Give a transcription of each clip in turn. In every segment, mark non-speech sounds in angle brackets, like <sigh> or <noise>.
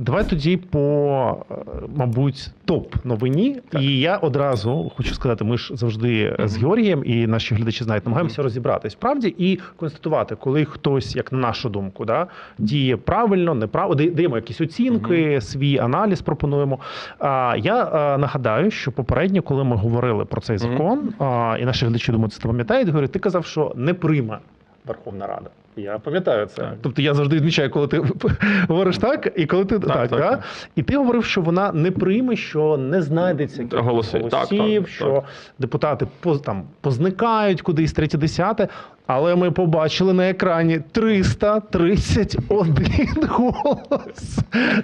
Давай тоді по, е, мабуть, топ новині. І я одразу хочу сказати: ми ж завжди Мгм. з Георгієм і наші глядачі знають, намагаємося розібратись справді і констатувати, коли хтось, як на нашу думку, да, діє правильно, неправильно, да- даємо якісь оцінки, свій аналіз пропонуємо. А я е, нагадаю, що попередньо, коли ми говорили про цей закон, а, і наші глядачі думаю, це пам'ятають, говорять, ти казав, що не прийме Верховна Рада. Я пам'ятаю це. Так. Тобто я завжди відмічаю, коли ти <laughs> говориш так, і коли ти так, Так, так, так. і ти говорив, що вона не прийме, що не знайдеться кількох голосів Так, голосів, так, що так. депутати поз, там позникають кудись третє десяте. Але ми побачили на екрані 331 <laughs> голос.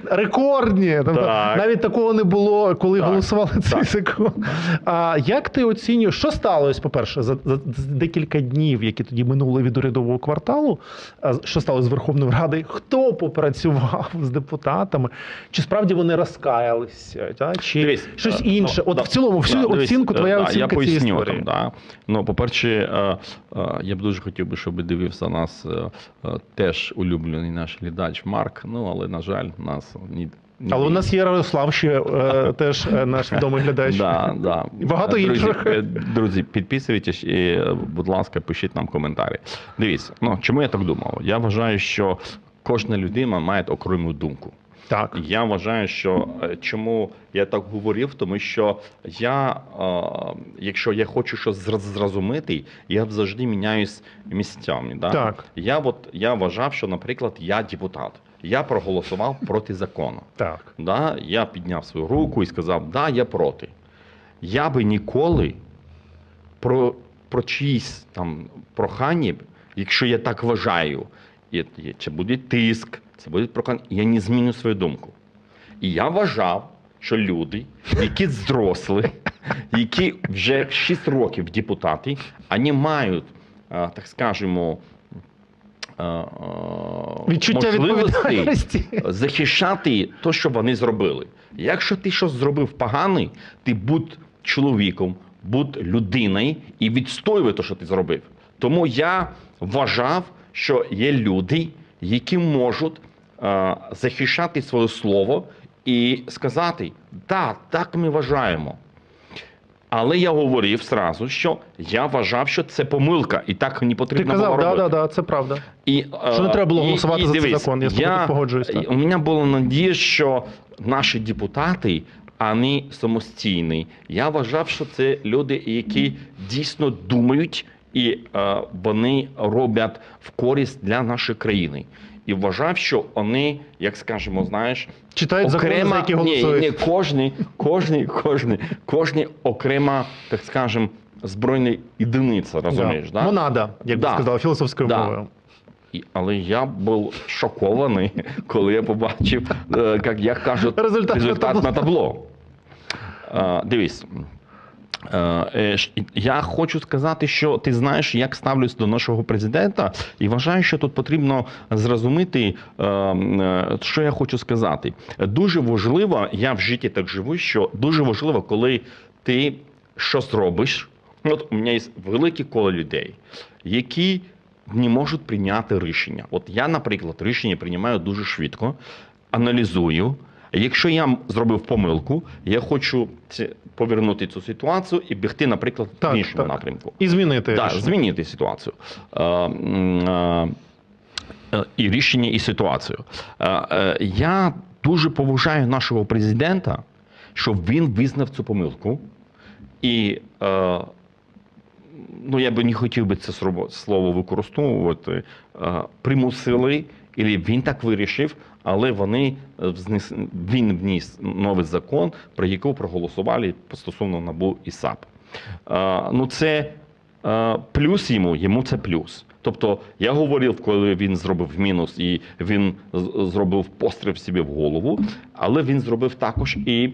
Рекордні. Тобто, Так. навіть такого не було, коли Так, голосували цей так. закон. А як ти оцінюєш, що сталося, по-перше, за, за, декілька днів, які тоді минули від урядового кварталу? Що сталося з Верховною Радою? Хто попрацював з депутатами? Чи справді вони розкаялися? Та? Чи Дивись, щось е, інше? ну, От да, в цілому, всю да, оцінку, е, твоя да, оцінка Я цієї історії. там, да. Ну, по-перше, е, е, я б дуже хотів би, щоб дивився нас е, е, теж улюблений наш глядач Марк. Ну, але, на жаль, нас ні. Але у нас є Ярослав ще е, <laughs> теж наш відомий глядач. Да, да. Багато друзі, інших. Друзі, підписуйтесь і, будь ласка, пишіть нам коментарі. Дивіться, ну чому я так думав? Я вважаю, що кожна людина має окрему думку. Так. Я вважаю, що е, чому я так говорив, тому що я, е, якщо я хочу щось зр- зрозуміти, я завжди міняюсь місцями. Да? Так. Я, от, я вважав, що, наприклад, я депутат. Я проголосував проти закону. Так. Да? Я підняв свою руку і сказав, да, я проти. Я би ніколи про, про чиїсь там прохання, якщо я так вважаю, і, і, чи буде тиск, це буде прохання, я не зміню свою думку. І я вважав, що люди, які зросли, які вже 6 років депутати, вони мають, так скажемо, а, а, Відчуття можливості відповідальності. захищати те, що вони зробили. Якщо ти щось зробив погане, ти будь чоловіком, будь людиною і відстоюй те, що ти зробив. Тому я вважав, що є люди, які можуть е, захищати своє слово і сказати, так, так ми вважаємо. Але я говорив зразу, що я вважав, що це помилка, і так не Ти потрібно казав, було робити. да, да, це правда. І, Що не е, треба було і- голосувати і за цей дивись, закон. Я з тобою погоджуюсь, так. У мене була надія, що наші депутати, вони самостійні. Я вважав, що це люди, які дійсно думають і е, вони роблять в користь для нашої країни. І вважав, що вони, як скажемо, знаєш, Читають закони, за які голосують. ні, ні, кожний, кожний, кожний, кожний окрема, так скажемо, збройна одиниця, розумієш, да? Монада, як би Да. сказала, філософською Да. мовою. Але я був шокований, коли я побачив, е, як, кажуть, Результат на табло. на табло. Е, дивись. Е, е, Я хочу сказати, що ти знаєш, як ставлюсь до нашого президента, і вважаю, що тут потрібно зрозуміти, е, що я хочу сказати. Дуже важливо, я в житті так живу, що дуже важливо, коли ти щось робиш. От у мене є велике коло людей, які не можуть прийняти рішення. От я, наприклад, рішення приймаю дуже швидко, аналізую. Якщо я зробив помилку, я хочу повернути цю ситуацію і бігти, наприклад, Так, в іншому так. напрямку. І змінити. Рішення. змінити ситуацію. Е, е, е, і рішення, і ситуацію. Я дуже поважаю нашого президента, щоб він визнав цю помилку. І ну, я би не хотів би це слово використовувати. Примусили, і він так вирішив, але вони е, він вніс новий закон, про який проголосували стосовно НАБУ і САП. Е, ну, це е, плюс йому, йому це плюс. Тобто я говорив, коли він зробив мінус і він зробив постріл собі в голову, але він зробив також і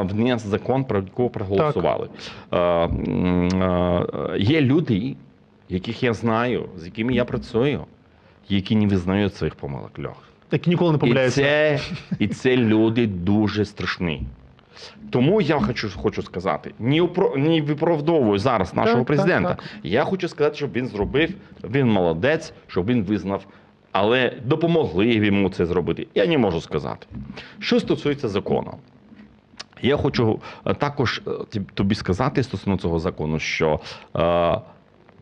вніс закон, про якого проголосували. Е, є люди, яких я знаю, з якими я працюю, які не визнають своїх помилок льох. Які ніколи не І це, і це люди дуже страшні. Тому я хочу, хочу сказати, не, упро, не виправдовую зараз нашого Так, так, президента. так. Я хочу сказати, щоб він зробив, він молодець, щоб він визнав але допомогли йому це зробити. Я не можу сказати. Що стосується закону, я хочу е, також е, тобі сказати стосовно цього закону, що е,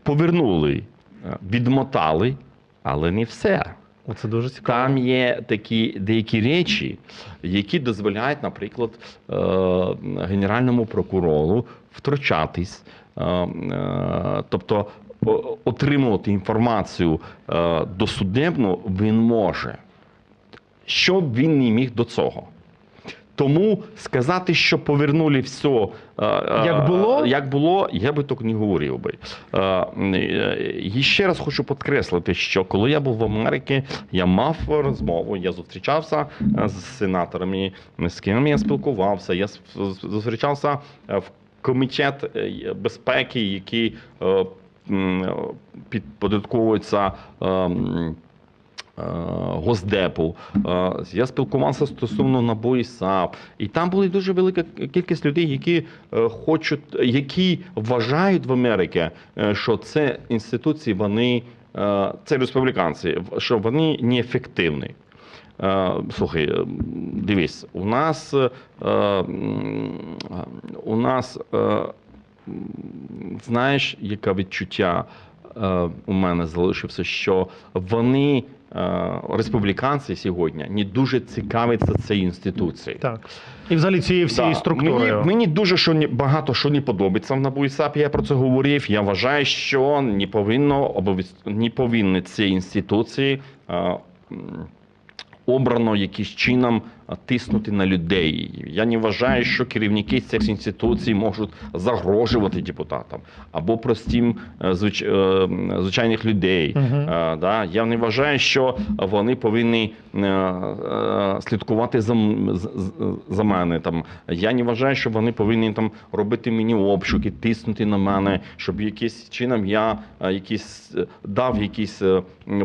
повернули, е, відмотали, але не все. Оце дуже цікаво. Там є такі деякі речі, які дозволяють, наприклад, е, генеральному прокурору втручатись, е, е, тобто отримувати інформацію досудебну він може, що він не міг до цього. Тому сказати, що повернули все, е, е, Як було? як було, я би так не говорив би. Е, е, І ще раз хочу підкреслити, що коли я був в Америці, я мав розмову, я зустрічався е, з сенаторами, з ким я спілкувався. Я зустрічався е, в комітет е, безпеки, який е, Госдепу. Е, Я спілкувався стосовно набої САП, і там була дуже велика кількість людей, які е, хочуть, які вважають в Америці, е, що це інституції, вони е, це республіканці, що вони неефективні. Е, Слухай, е, дивись, у нас е, у нас е, знаєш, яке відчуття е, у мене залишився, що вони, е, республіканці сьогодні, не дуже цікавляться цією інституцією. Так. І взагалі цією всією Да. структурою. Мені, мені дуже що не, багато що не подобається в НАБУ і САП, я про це говорив. Я вважаю, що не повинно обов'яз... не повинні ці інституції е, обрано якимось чином е, тиснути на людей. Я не вважаю, що керівники цих інституцій можуть загрожувати депутатам або простим е, звич... е, звичайних людей. Е, Да? Я не вважаю, що вони повинні е, е, слідкувати за, за мене. Там. Я не вважаю, що вони повинні там, робити мені обшуки, тиснути на мене, щоб якимось чином я е, якісь, е, дав якісь е,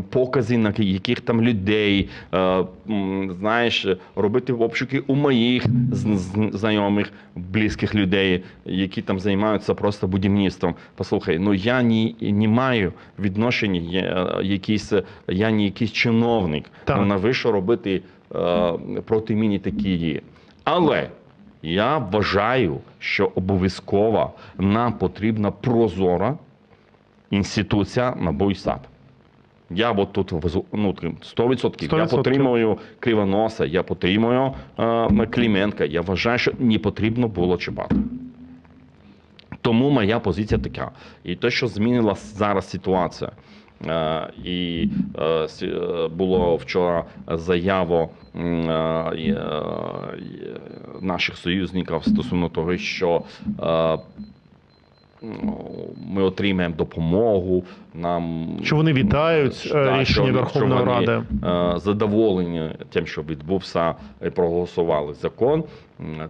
покази на яких там людей, е, знаєш, робити обшуки у моїх знайомих, близьких людей, які там займаються просто будівництвом. Послухай, ну я не, не маю відношення, я, якийсь, я не якийсь чиновник. Так. Ну, навіщо робити е, проти мені такі дії? Але я вважаю, що обов'язково нам потрібна прозора інституція НАБУ і САП. Я от тут ну, 100%. Я 100%. підтримую Кривоноса, я підтримую е, Клименка. Я вважаю, що не потрібно було чіпати. Тому моя позиція така. І те, що змінилася зараз ситуація, е, і е, е, було вчора заяву е, е, е, наших союзників стосовно того, що е, ну, ми отримаємо допомогу. Нам Що вони вітають е, Да, рішення що- Верховної що вони, Ради. е, задоволені тим, що відбувся і проголосували закон.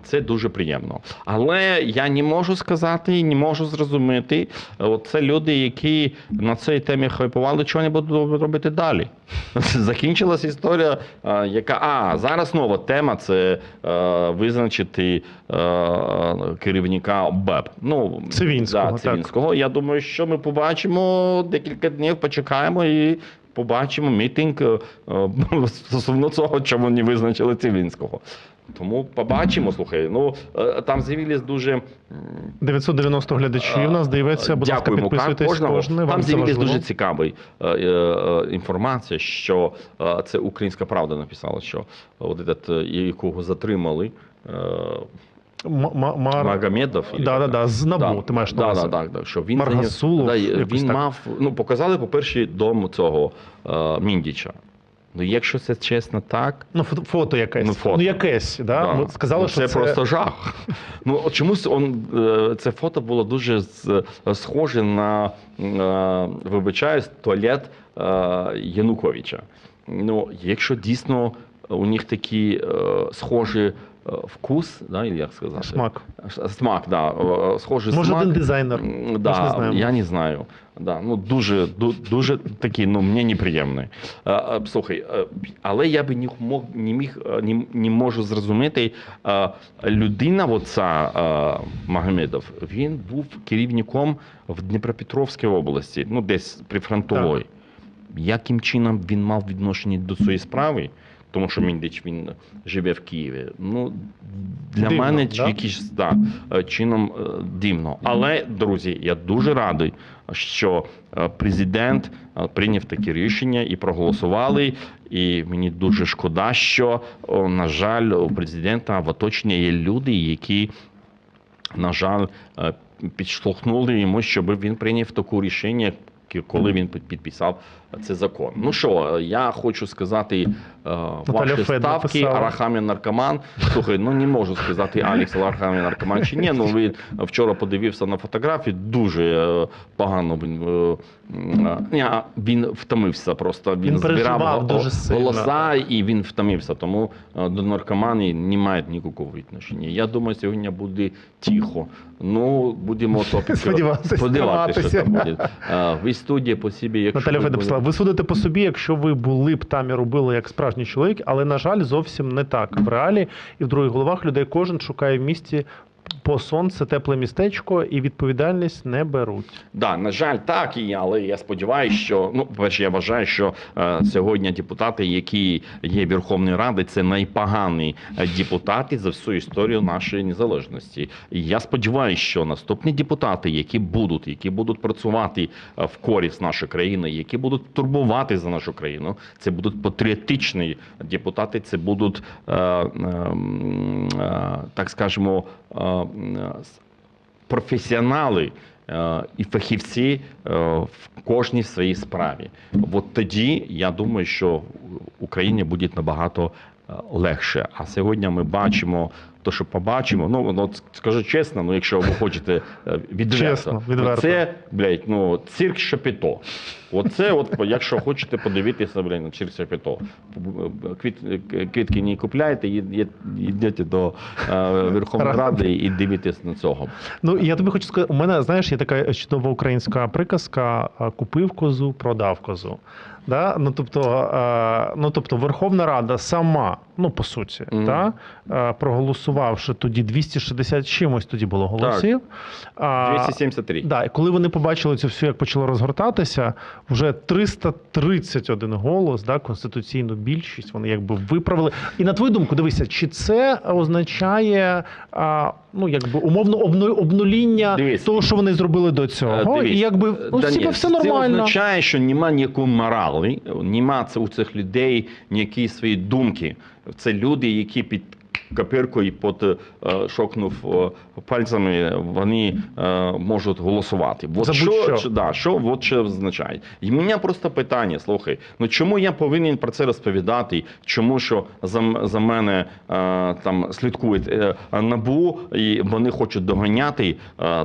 Це дуже приємно. Але я не можу сказати, і не можу зрозуміти. от Це люди, які на цій темі хайпували, що вони будуть робити далі. <laughs> Закінчилася історія, е, яка а зараз нова тема це е, визначити е, керівника БЕП. Ну Цивінського, да, так. Я думаю, що ми побачимо декілька днів, почекаємо і побачимо мітинг е, <laughs> стосовно цього, чому не визначили Цивінського. Тому побачимо, слухай. Ну е, там з'явились дуже 990 глядачів. Нас дивиться, будь ласка, підписуйтесь кожного. кожне. Там з'явилась дуже цікава е, е, інформація, що е, це Українська Правда написала, що от этот, е, якого затримали. е, Мар... Магомедов. Да, да, да, з НАБУ, ти маєш на да, увазі. да, так, що він Маргасулов, да, він так. мав, ну, показали, по-перше, дом цього е, Міндіча. Ну, якщо це чесно так, Ну, фото, фото якесь. Ну, Ну, якесь, да? Да. Ми сказали, ну, що це, це, просто жах. Ну чомусь он, е, це фото було дуже схоже на е, вибачаюсь, туалет е, Януковича. Ну, якщо дійсно у них такі е, схожі е, вкус, да, или як сказати? смак. Смак, да, е, схожий Може, смак. один дизайнер. М, Ми ж не знаємо. я не знаю. Да, ну дуже, ду- дуже такий, ну мені неприємний. Е, е, Слухай, е, але я би не мог не міг е, не, не можу зрозуміти. е, Людина, оця е, Магомедов, він був керівником в Дніпропетровській області, ну десь прифронтової. яким чином він мав відношення до цієї справи, тому що Міндич він живе в Києві. Ну для Дивно, мене да? якийсь да, е, чином е, дивно. Але друзі, я дуже радий, що е, президент прийняв таке рішення і проголосували. І мені дуже шкода, що на жаль, у президента в оточенні є люди, які на жаль, підштовхнули йому, щоб він прийняв таке рішення, коли він підписав цей закон. Ну що, я хочу сказати е, ваші Фед ставки, написала. Арахамі наркоман. Слухай, ну не можу сказати Алекс Арахамі наркоман чи ні. Ну він вчора подивився на фотографії, дуже е, погано він. е, ні, він втомився просто. Він, Він збирав дуже сильно. голоса, і він втомився. Тому до наркоманії не має ніякого відношення. Я думаю, сьогодні буде тихо. Ну, будемо то <laughs> Сподіватися, сподіватися, що там буде. Студія по собі, якщо Наталя Федепсла, ви судите по собі, якщо ви були б там і робили як справжній чоловік, але на жаль, зовсім не так. В реалі і в других головах людей кожен шукає в місті по сонце, тепле містечко і відповідальність не беруть. Да, на жаль, так і але я сподіваюся, що ну перше, я вважаю, що е, сьогодні депутати, які є Верховної Ради, це найпогані е, депутати за всю історію нашої незалежності. І я сподіваюся, що наступні депутати, які будуть, які будуть працювати е, в користь нашої країни, які будуть турбувати за нашу країну, це будуть патріотичні депутати, це будуть, е, е, е, так скажемо, професіонали е, і фахівці е, в кожній своїй справі. От тоді я думаю, що Україні буде набагато е, легше. А сьогодні ми бачимо. То, що побачимо, ну ну, скажу чесно, ну якщо ви хочете е, відверто, Чесно, відверто. це блядь, ну цирк Шапіто. Оце, от якщо хочете подивитися, блядь, на цирк Шапіто. Квіт, квітки не купляйте, йдете до е, Верховної Ради і дивитесь на цього. Ну я тобі хочу сказати, у мене знаєш, є така чудова українська приказка: купив козу, продав козу. Да? Ну, тобто, е, ну, тобто Верховна Рада сама, ну по суті, Мгм. та, е, проголосувавши тоді 260 чимось тоді було голосів. А, 273. Да, і коли вони побачили цю всю, як почало розгортатися, вже 331 голос, да, конституційну більшість, вони якби виправили. І на твою думку, дивися, чи це означає а, ну, якби умовно обну- обнуління Дивись. того, що вони зробили до цього? Е, дивись, і якби ну, Даніель, типу, все Це нормально. означає, що нема ніякої моралі, нема це у цих людей ніякі свої думки. Це люди, які під копіркою під е, шокнув е, пальцями, вони е, можуть голосувати. От За що, будь-що. да, що, от що означає? І мене просто питання: слухай, ну чому я повинен про це розповідати? Чому що за, за мене там слідкують набу, і вони хочуть доганяти?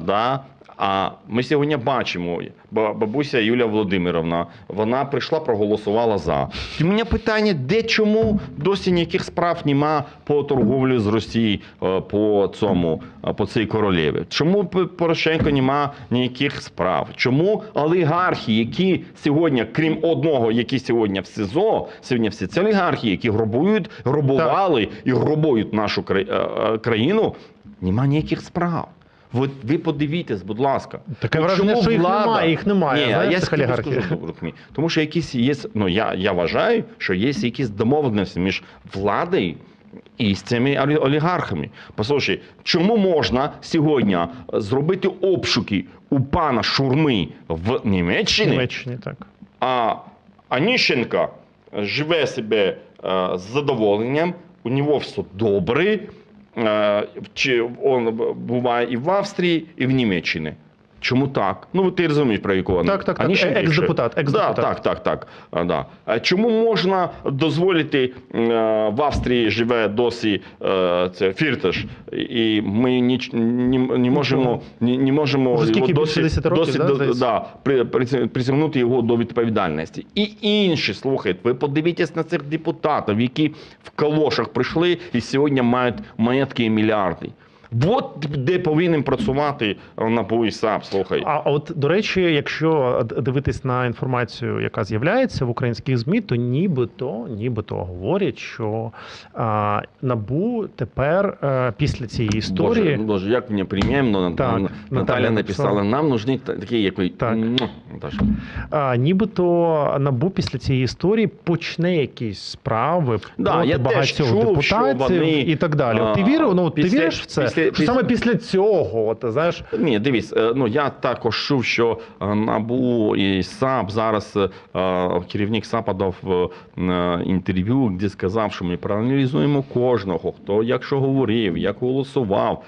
Да? А ми сьогодні бачимо, ба- бабуся Юлія Володимировна, вона прийшла, проголосувала за. І мене питання, де чому досі ніяких справ нема по торговлі з Росією е, по цьому, е, по цій королеві? Чому Порошенко нема ніяких справ? Чому олігархи, які сьогодні, крім одного, які сьогодні в СИЗО, сьогодні всі ці олігархи, які грабують, грабували і грабують нашу е, країну, нема ніяких справ. От ви подивіться, будь ласка. Таке враження, що їх влада- немає, їх немає, Ні, знаєш, я скажу. Тому що якісь є, ну я, я вважаю, що є якісь домовленості між владою і з цими олі- олігархами. Послухай, чому можна сьогодні зробити обшуки у пана Шурми в Німеччині, Німеччині так. а Аніщенко живе себе е, з задоволенням, у нього все добре. Е, Чи він буває і в Австрії, і в Німеччині. Чому так? Ну ти розумієш про якого Так, так, так. Е, екс-депутат, екс-депутат. Да, так, так, так. А, да. А чому можна дозволити е, в Австрії живе досі е, це фірташ, і ми ніч, не, не можемо не, не можемо Уже скільки, його досі, років, досі да, до- да, при, при, притягнути його до відповідальності. І інші, слухайте, ви подивіться на цих депутатів, які в калошах прийшли і сьогодні мають маєтки і мільярди. От де повинен працювати НАБУ і САП, слухай. А от до речі, якщо дивитись на інформацію, яка з'являється в українських змі, то нібито, нібито говорять, що а, набу тепер е, після цієї історії. Боже, Боже, як мені приємно, Так, Наталя, Наталя написала, написала. нам нужні такі, який... Так. Наташа. А, нібито набу після цієї історії почне якісь справи Да, проти я теж багатьох чув, що депутатів вони, і так далі. От ти вірив? Ну ти після- віриш в це? після- що після- саме після цього, от знаєш, Ні, дивись, е, ну я також чув, що е, НАБУ і САП зараз е, керівник САПа дав інтерв'ю, де сказав, що ми проаналізуємо кожного, хто як що говорив, як голосував.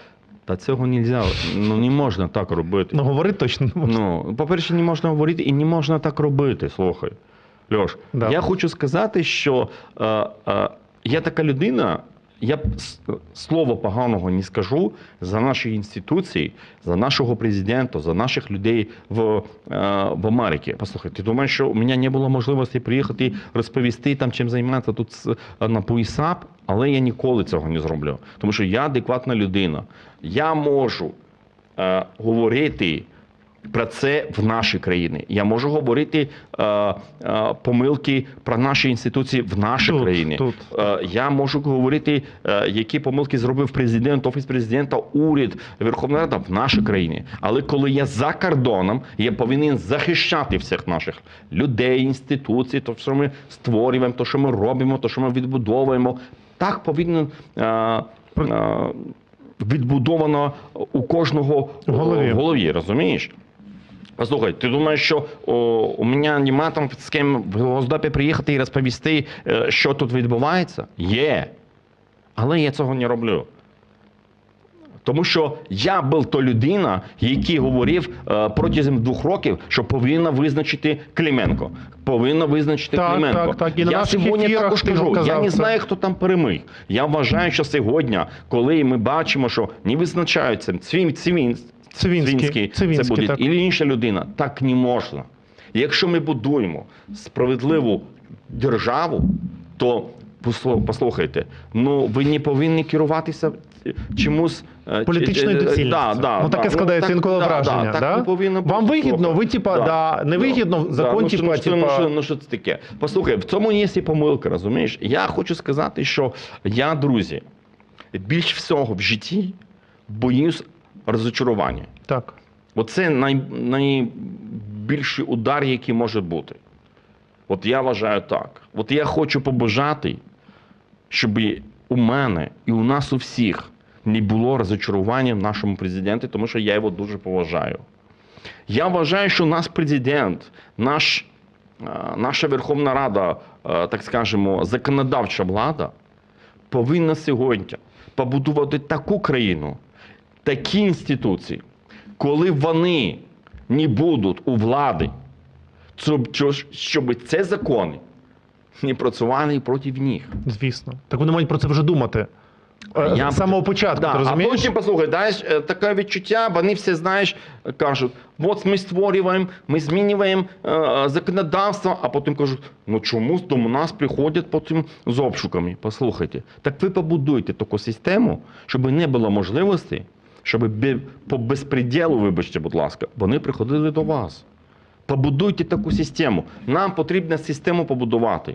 Та цього не можна, ну не можна так робити. ну говорити точно не можна. Ну, по-перше, не можна говорити і не можна так робити. Слухай. Льош, Да. я хочу сказати, що е, е, я така людина, я б с- слова поганого не скажу за наші інституції, за нашого президента, за наших людей в, е, в Америці. Послухай, ти думаєш, що у мене не було можливості приїхати розповісти там, чим займатися тут на ПУІСАП, але я ніколи цього не зроблю. Тому що я адекватна людина. Я можу е, говорити про це в нашій країні. Я можу говорити е, е, помилки про наші інституції в нашій Тут, країні. тут. Е, я можу говорити, е, які помилки зробив президент, офіс президента, уряд, Верховна Рада в нашій країні. Але коли я за кордоном, я повинен захищати всіх наших людей, інституцій, то що ми створюємо, то що ми робимо, то що ми відбудовуємо. Так повинен. Е, е, Відбудовано у кожного В голові. голові, розумієш? Послухай, ти думаєш, що о, у мене нема там з ким в Госдепі приїхати і розповісти, е, що тут відбувається? Є. Але я цього не роблю. Тому що я був то людина, який говорив е, протягом двох років, що повинна визначити Клименко. Повинна визначити Так, Клименко. так, так. І я сьогодні також кажу, я не знаю, хто там переміг. Я вважаю, що сьогодні, коли ми бачимо, що не визначаються цвін, цвін, Цивінський, це Цивінський, буде так. і інша людина. Так не можна. Якщо ми будуємо справедливу державу, то послухайте, ну ви не повинні керуватися чомусь е, Політичною е, доцільністю. Да, да, ну, таке да. складається так- інколи да, враження. Да, так да? не повинно бути. Вам вигідно, ви типа, да, не вигідно, закон, ну, типа, ну, типа. Ну, що, ну, що це таке? Послухай, в цьому є і помилка, розумієш? Я хочу сказати, що я, друзі, більш всього в житті боюсь розочарування. Так. Оце най, найбільший удар, який може бути. От я вважаю так. От я хочу побажати, щоб у мене і у нас у всіх не було розочарування в нашому президенті, тому що я його дуже поважаю. Я вважаю, що наш президент, наш, е, наша Верховна Рада, е, так скажемо, законодавча влада повинна сьогодні побудувати таку країну, такі інституції, коли вони не будуть у влади, щоб, ці закони не працювали проти них. Звісно. Так вони мають про це вже думати. Е, Я- З самого початку, Да, ти а потім, послухай, знаєш, е, таке відчуття, вони всі, знаєш, кажуть, от ми створюємо, ми змінюємо е, е, законодавство, а потім кажуть, ну чомусь до нас приходять потім з обшуками. Послухайте, так ви побудуйте таку систему, щоб не було можливості, щоб по безпреділу, вибачте, будь ласка, вони приходили до вас. Побудуйте таку систему. Нам потрібно систему побудувати,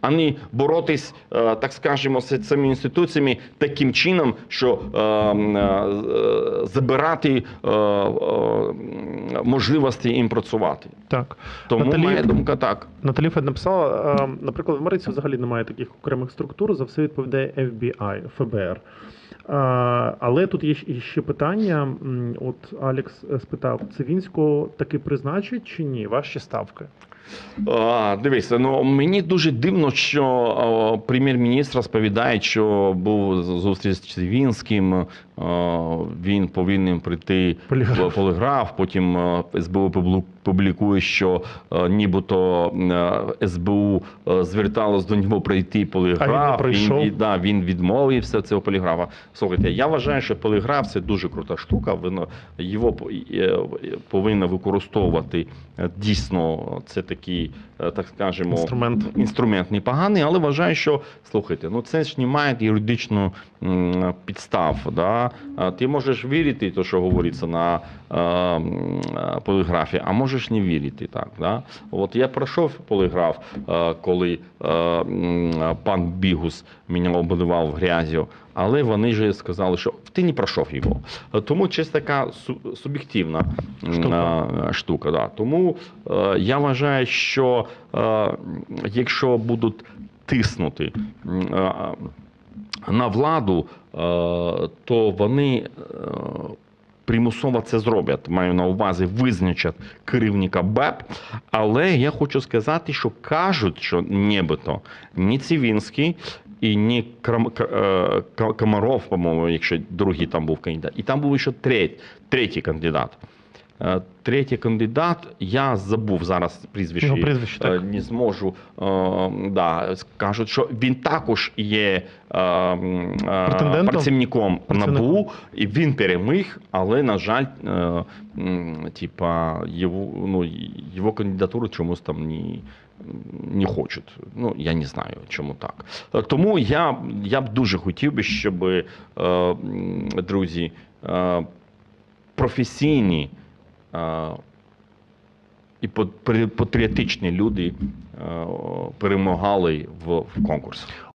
а не боротись, е, так скажемо, з цими інституціями таким чином, що е, е, забирати можливості їм працювати. Так. Тому Наталі- моя думка так. Наталі Фед написала, наприклад, в Америці взагалі немає таких окремих структур, за все відповідає FBI, ФБР. Але тут є ще- питання. От Алекс е, спитав: Цивінського таки призначить чи ні? Ваші ставки? А, дивися, ну мені дуже дивно, що прем'єр-міністр розповідає, що був зустріч з Цивінським, він повинен прийти Поліграф. в поліграф, потім СБУ публікує, що е, нібито е, СБУ е, зверталось до нього пройти поліграф. пройшов. Він, від- да, він відмовився цього поліграфа. Слухайте, я вважаю, що поліграф це дуже крута штука. Воно його по- повинно використовувати дійсно. Це такий, так скажемо, Інструмент. інструмент непоганий, але вважаю, що слухайте, ну це ж не має юридичну підстав. Да? Ти можеш вірити, те, що говориться на поліграфі, а можеш не вірити. Так, да? От я пройшов поліграф, е, коли е, пан Бігус мене обливав грязю, але вони ж сказали, що ти не пройшов його. Е, Тому чисто така суб'єктивна Штука. е, штука. Да. Тому е, я вважаю, що е, якщо будуть тиснути е, на владу, е, то вони е, примусово це зроблять. Маю на увазі визначать керівника БЕП. Але я хочу сказати, що кажуть, що нібито ні Цивінський і ні е, Комаров, по-моєму, якщо другий там був кандидат, і там був ще третій, третій кандидат. Е, Третій кандидат, я забув зараз прізвище. Його прізвище, Е, так. Не зможу. Е, да, кажуть, що він також є працівником. НАБУ, і він переміг, але, на жаль, типа, його, ну, його кандидатуру чомусь там не, не хочуть. Ну, я не знаю, чому так. Тому я, я б дуже хотів би, щоб, друзі, професійні і пат- патріотичні люди перемагали в, конкурсі.